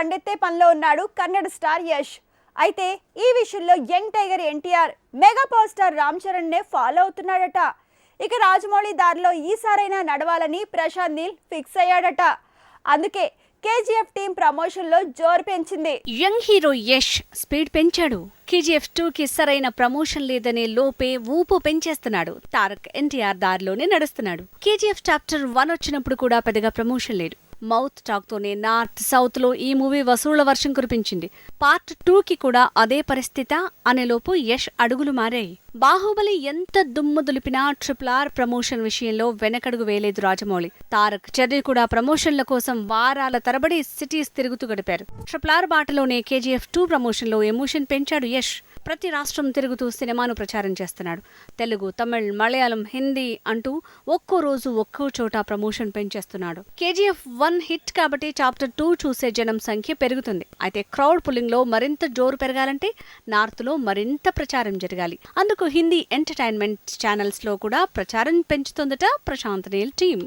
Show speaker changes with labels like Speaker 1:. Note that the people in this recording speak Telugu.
Speaker 1: దండెత్తే పనిలో ఉన్నాడు కన్నడ స్టార్ యష్. అయితే ఈ విషయంలో young tiger NTR mega power star Ram చరణ్నే follow అవుతున్నాడట. ఇక రాజమౌళి దారిలో ఈసారైనా నడవాలని ప్రశాంత్ నీల్ ఫిక్స్ అయ్యాడట. అందుకే కేజీఎఫ్ టీం ప్రమోషన్లో జోరు పెంచింది.
Speaker 2: యంగ్ హీరో యష్ స్పీడ్ పెంచాడు. కేజీఎఫ్ టూ కి సరైన ప్రమోషన్ లేదనే లోపే ఊపు పెంచేస్తున్నాడు. తారక్ ఎన్టీఆర్ దారిలోనే నడుస్తున్నాడు. కేజీఎఫ్ చాప్టర్ వన్ వచ్చినప్పుడు కూడా పెద్దగా ప్రమోషన్ లేదు. మౌత్ టాక్ తోనే నార్త్ సౌత్లో ఈ మూవీ వసూళ్ళ వర్షం కురిపించింది. పార్ట్ టూ కి కూడా అదే పరిస్థితి అనేలోపు యష్ అడుగులు మారాయి. బాహుబలి ఎంత దుమ్ము దులిపినా ట్రిపుల్ ఆర్ ప్రమోషన్ విషయంలో వెనకడుగు వేయలేదు రాజమౌళి. తారక్ చర్య కూడా ప్రమోషన్ల కోసం వారాల తరబడి సిటీస్ తిరుగుతూ గడిపారు. ట్రిపుల్ ఆర్ బాటలోనే కేజీఎఫ్ టూ ప్రమోషన్లో ఎమోషన్ పెంచాడు యష్. ప్రతి రాష్ట్రం తిరుగుతూ సినిమాను ప్రచారం చేస్తున్నాడు. తెలుగు తమిళ్ మలయాళం హిందీ అంటూ ఒక్కో రోజు ఒక్కో చోట ప్రమోషన్ పెంచేస్తున్నాడు. కేజీఎఫ్ వన్ హిట్ కాబట్టి చాప్టర్ టూ చూసే జనం సంఖ్య పెరుగుతుంది. అయితే క్రౌడ్ పుల్లింగ్లో మరింత జోరు పెరగాలంటే నార్త్లో మరింత ప్రచారం జరగాలి. అందుకు హిందీ ఎంటర్టైన్మెంట్ ఛానల్స్లో కూడా ప్రచారం పెంచుతుందట ప్రశాంత్ నీల్ టీం